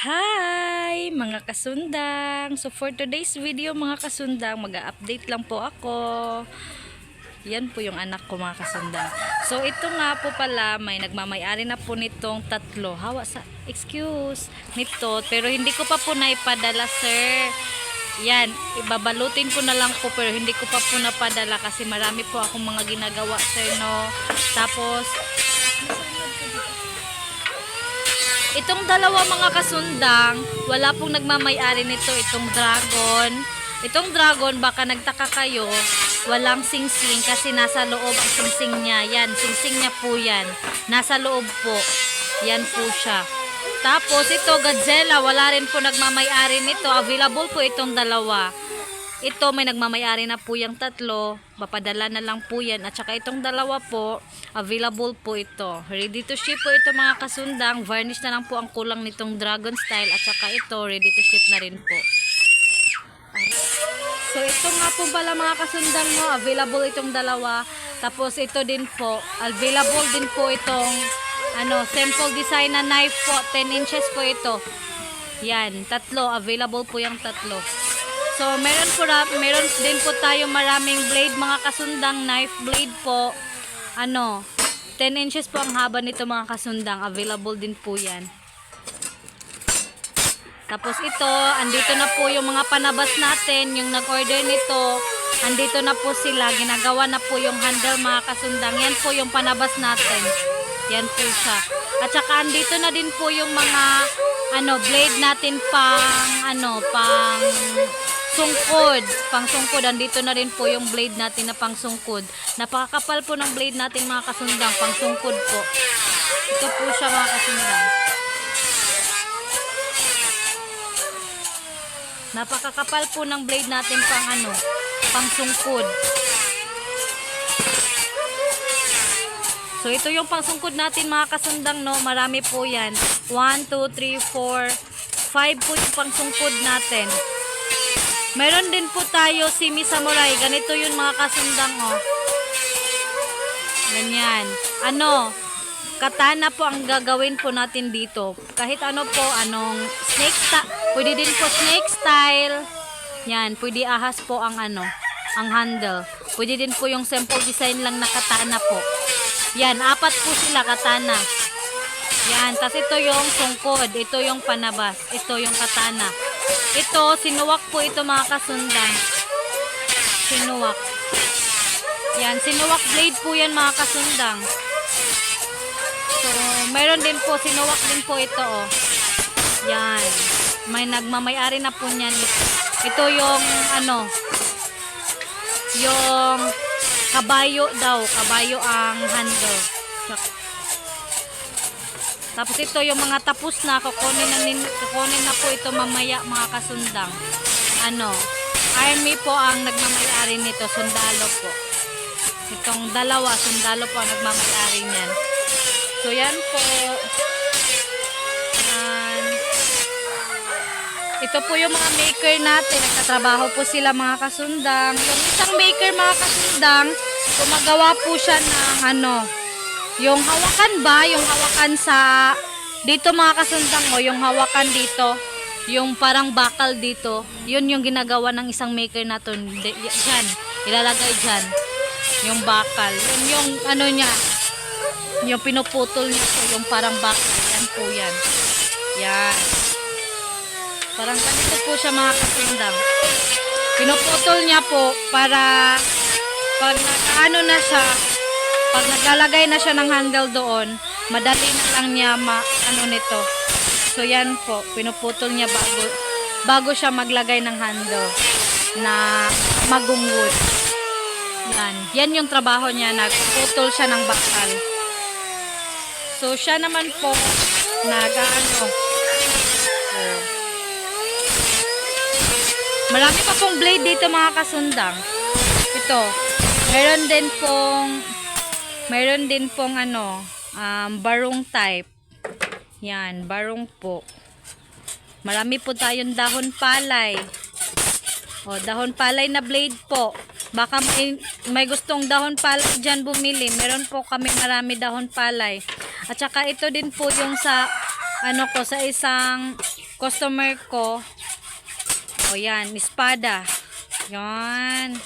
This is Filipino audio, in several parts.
Hi mga kasundang! So for today's video mga kasundang, mag-update lang po ako. Yan po yung anak ko mga kasundang. So ito nga po pala, may nagmamayari na po nitong tatlo. Hawa sa, excuse, nito. Pero hindi ko pa po naipadala sir. Yan, ibabalutin ko na lang po pero hindi ko pa po napadala kasi marami po akong mga ginagawa sir no. Tapos, Itong dalawa mga kasundang, wala pong nagmamayari nito itong dragon. Itong dragon, baka nagtaka kayo, walang singsing kasi nasa loob ang singsing niya. Yan, singsing niya po yan. Nasa loob po. Yan po siya. Tapos ito, Godzilla, wala rin po nagmamayari nito. Available po itong dalawa. Ito, may nagmamayari na po yung tatlo. Papadala na lang po yan. At saka itong dalawa po, available po ito. Ready to ship po ito mga kasundang. Varnish na lang po ang kulang nitong dragon style. At saka ito, ready to ship na rin po. So ito nga po pala mga kasundang mo, available itong dalawa. Tapos ito din po, available din po itong ano, simple design na knife po, 10 inches po ito. Yan, tatlo, available po yung tatlo. So meron po meron din po tayo maraming blade mga kasundang knife blade po. Ano, 10 inches po ang haba nito mga kasundang, available din po yan. Tapos ito, andito na po yung mga panabas natin, yung nag-order nito. Andito na po sila, ginagawa na po yung handle mga kasundang. Yan po yung panabas natin. Yan po siya. At saka andito na din po yung mga ano, blade natin pang ano, pang sungkod. Pang sungkod, andito na rin po yung blade natin na pang sungkod. Napakakapal po ng blade natin mga kasundang, pang sungkod po. Ito po siya mga kasundang. Napakakapal po ng blade natin pang ano, pang sungkod. So ito yung pangsungkod natin mga kasundang no, marami po yan. 1, 2, 3, 4, 5 po yung pangsungkod natin. Meron din po tayo simi samurai. Ganito yun mga kasundang oh. Ganyan. Ano, katana po ang gagawin po natin dito. Kahit ano po, anong snake style. Pwede din po snake style. Yan, pwede ahas po ang ano, ang handle. Pwede din po yung simple design lang na katana po. Yan, apat po sila katana. Yan, tas ito yung sungkod, ito yung panabas, ito yung katana. Ito, sinuwak po ito mga kasundang. Sinuwak. Yan, sinuwak blade po yan mga kasundang. So, meron din po, sinuwak din po ito oh. Yan. May nagmamayari na po niyan. Ito yung ano, yung kabayo daw, kabayo ang handle. Tapos ito yung mga tapos na, kukunin na, nin, kukunin na po ito mamaya mga kasundang. Ano, army po ang nagmamayari nito, sundalo po. Itong dalawa, sundalo po ang nagmamayari niyan. So yan po. Ito po yung mga maker natin. Nagtatrabaho po sila mga kasundang. Yung isang maker mga kasundang, gumagawa po siya ng ano, yung hawakan ba, yung hawakan sa, dito mga kasundang mo, yung hawakan dito, yung parang bakal dito, yun yung ginagawa ng isang maker na to. Di- y- Dyan, ilalagay dyan. Yung bakal. Yun yung ano niya, yung pinuputol niya po, yung parang bakal. Yan po yan. Yan. Parang ganito po siya mga kasundang. Pinuputol niya po para pag nakaano na siya, pag naglalagay na siya ng handle doon, madali na lang niya ma ano nito. So yan po, pinuputol niya bago bago siya maglagay ng handle na magungwood. Yan. Yan yung trabaho niya, nagputol siya ng bakal. So siya naman po nag-ano. Oh. Marami pa pong blade dito mga kasundang. Ito. Meron din pong meron din pong ano, um, barong type. Yan, barong po. Marami po tayong dahon palay. O, dahon palay na blade po. Baka may, may gustong dahon palay dyan bumili. Meron po kami marami dahon palay. At saka ito din po yung sa ano ko sa isang customer ko. O yan, espada. Yan.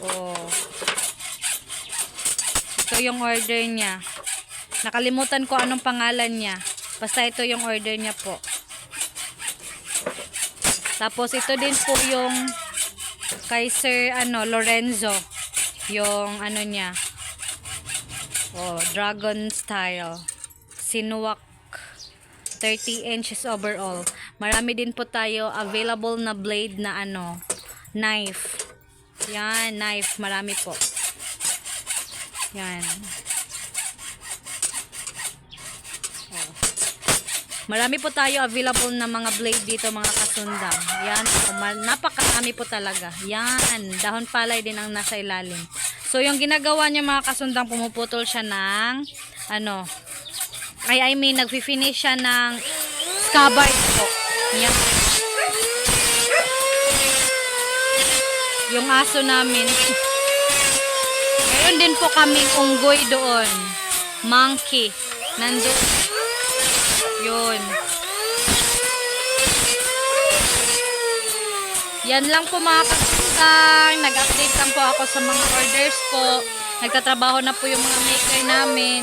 O. Ito yung order niya. Nakalimutan ko anong pangalan niya. Basta ito yung order niya po. Tapos ito din po yung kay Sir ano, Lorenzo. Yung ano niya. Oh, dragon style. Sinuwak 30 inches overall. Marami din po tayo available na blade na ano, knife. Yan, knife. Marami po. Yan. Oh. Marami po tayo available na mga blade dito mga kasundang. Yan, napakarami po talaga. Yan, dahon palay din ang nasa ilalim. So, yung ginagawa niya mga kasundang, pumuputol siya ng, ano, ay, I mean, nagfi-finish siya ng scabbard po. Yan. Yung aso namin. Meron din po kaming unggoy doon. Monkey. Nandun. Yun. Yan lang po mga kasundang. Nag-update lang po ako sa mga orders po. Nagtatrabaho na po yung mga maker namin.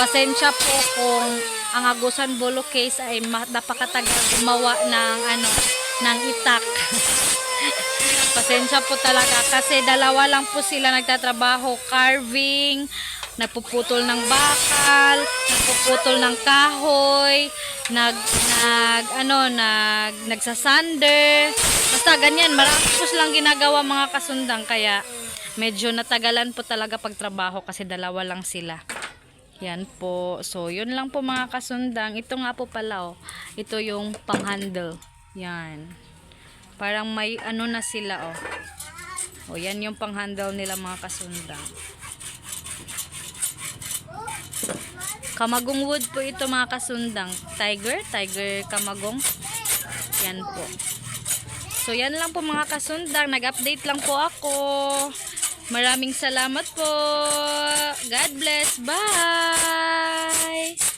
Pasensya po kung ang Agusan Bolo case ay napakatagal gumawa ng ano ng itak. Pasensya po talaga kasi dalawa lang po sila nagtatrabaho, carving, nagpuputol ng bakal, nagpuputol ng kahoy, nag nag ano nag nagsasander. Basta ganyan, marami po silang ginagawa mga kasundang kaya medyo natagalan po talaga pagtrabaho kasi dalawa lang sila. Yan po. So, yun lang po mga kasundang. Ito nga po pala, oh. Ito yung pang-handle. Yan. Parang may ano na sila, oh. O, yan yung pang-handle nila mga kasundang. Kamagong wood po ito mga kasundang. Tiger, tiger kamagong. Yan po. So, yan lang po mga kasundang. Nag-update lang po ako. Maraming salamat po. God bless. Bye!